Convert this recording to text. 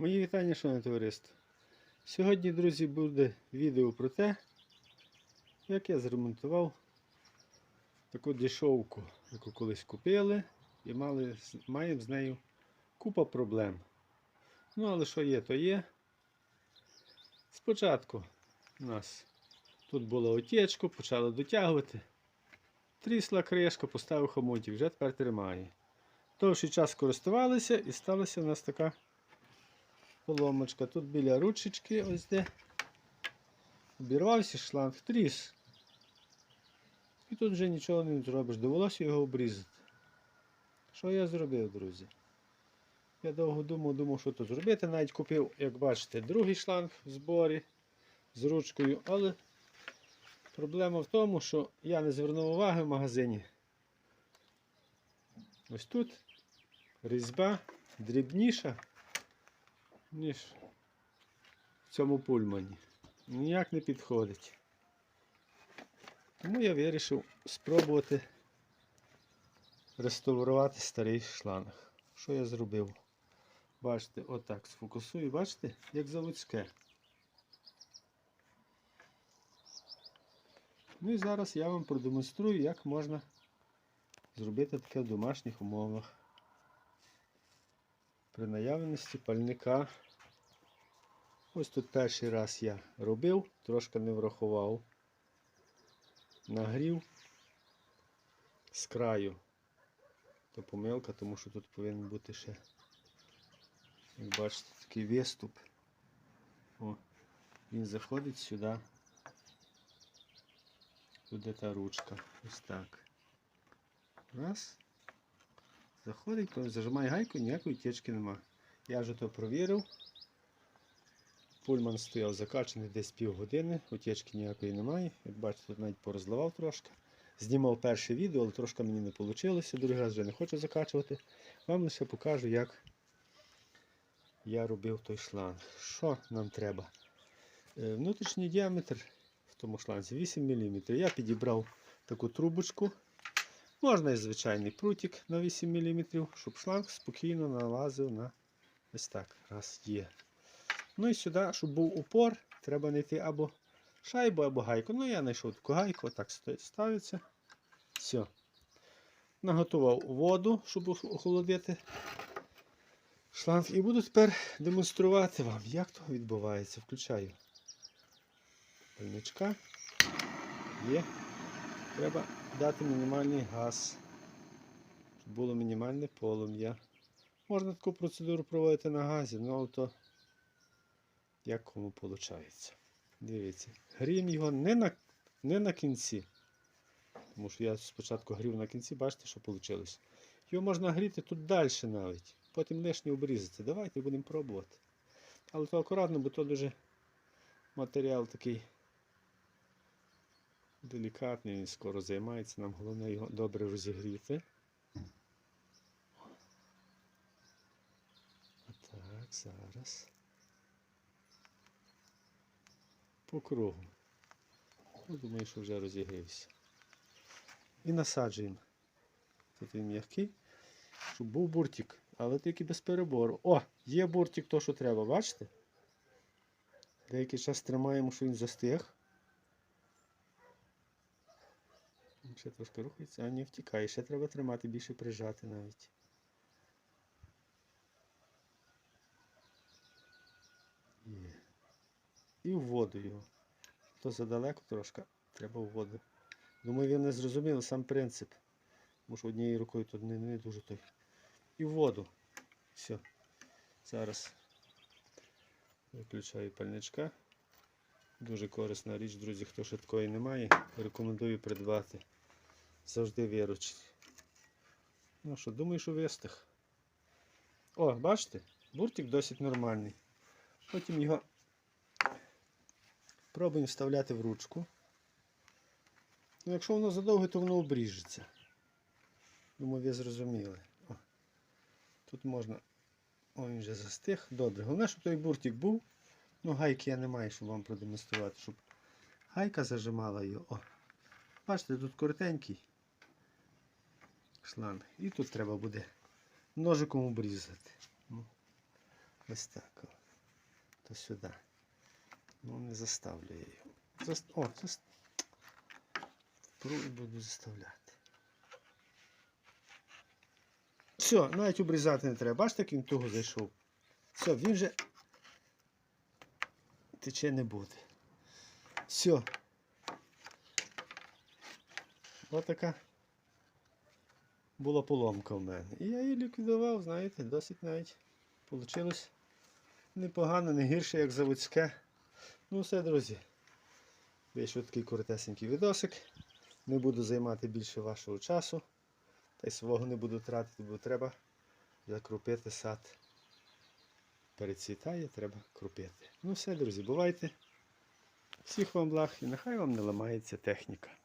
Мої вітання, шановне товариство. Сьогодні, друзі, буде відео про те, як я зремонтував таку дешевку, яку колись купили, і мали, маємо з нею купа проблем. Ну, але що є, то є. Спочатку у нас тут була отечка, почали дотягувати. Трісла кришка, поставив хомутик, вже тепер тримає. Довший час користувалися і сталася у нас така поломочка. Тут біля ручечки ось де. Обірвався шланг, тріс. І тут вже нічого не зробиш. Довелося його обрізати. Що я зробив, друзі? Я довго думав, думав, що тут зробити. Навіть купив, як бачите, другий шланг в зборі з ручкою, але проблема в тому, що я не звернув уваги в магазині. Ось тут різьба дрібніша, ніж в цьому пульмані. Ніяк не підходить. Тому я вирішив спробувати реставрувати старий шланг. Що я зробив? Бачите, отак сфокусую, бачите, як заводське. Ну і зараз я вам продемонструю, як можна зробити таке в домашніх умовах. При наявності пальника. Ось тут перший раз я робив, трошки не врахував. Нагрів з краю. То помилка, тому що тут повинен бути ще, як бачите, такий виступ. О, він заходить сюди. Тут та ручка. Ось так. Раз. Заходить, зажимає гайку, ніякої течки нема. Я вже то провірив. Пульман стояв закачаний десь півгодини, утечки ніякої немає. Як бачите, тут навіть порозливав трошки. Знімав перше відео, але трошки мені не вийшло. Другий раз вже не хочу закачувати. Вам лише покажу, як я робив той шланг. Що нам треба? Е, Внутрішній діаметр в тому шланзі 8 мм. Я підібрав таку трубочку. Можна і звичайний прутик на 8 мм, щоб шланг спокійно налазив на ось так. Раз є. Ну і сюди, щоб був упор, треба знайти або шайбу, або гайку. Ну, я знайшов таку гайку, отак ставиться. Все. Наготував воду, щоб охолодити шланг. І буду тепер демонструвати вам, як то відбувається. Включаю пальничка. Є. Треба дати мінімальний газ, щоб було мінімальне полум'я. Можна таку процедуру проводити на газі, ну але то як кому виходить. Дивіться, грім його не на, не на кінці. Тому що я спочатку грів на кінці, бачите, що вийшло. Його можна гріти тут далі навіть. Потім лишнє обрізати. Давайте будемо пробувати. Але то акуратно, бо то дуже матеріал такий делікатний, він скоро займається. Нам головне його добре розігріти. Так, зараз. По кругу. Ну, думаю, що вже розігрівся. І насаджуємо. Тут він м'який, щоб був буртик, але тільки без перебору. О, є буртик, то що треба, бачите? Деякий час тримаємо, що він застиг. Ще трошки рухається, а не втікає. Ще треба тримати, більше прижати навіть. І в воду його. То задалеко трошки, треба в воду. Думаю, ви не зрозуміли сам принцип. Що однією рукою тут не, не дуже той. І в воду. Все. Зараз виключаю пальничка. Дуже корисна річ, друзі, хто ще такої не рекомендую придбати. Завжди виручить. Ну що, думаю, що вистиг. О, бачите? Буртик досить нормальний. Потім його пробуємо вставляти в ручку. Ну, якщо воно задовго, то воно обріжеться. Думаю, ви зрозуміли. О, тут можна. О, він вже застиг. Добре. Головне, щоб той буртик був. Ну, гайки я не маю, щоб вам продемонструвати, щоб гайка зажимала його. О. Бачите, тут коротенький шланг. І тут треба буде ножиком обрізати. Ну, Ось так. То сюди. Ну, не заставлю я його. О, зас... Впру буду заставляти. Все, навіть обрізати не треба. Бачите, як він туго зайшов. Все, він вже тече не буде. Все. Ось така була поломка в мене. І я її ліквідував, знаєте, досить навіть вийшло непогано, не гірше, як заводське. Ну все, друзі. Вийшов такий коротесенький відосик. Не буду займати більше вашого часу. Та й свого не буду тратити, бо треба закрупити сад. Перецвітає, треба крупити. Ну все, друзі, бувайте. Всіх вам благ і нехай вам не ламається техніка.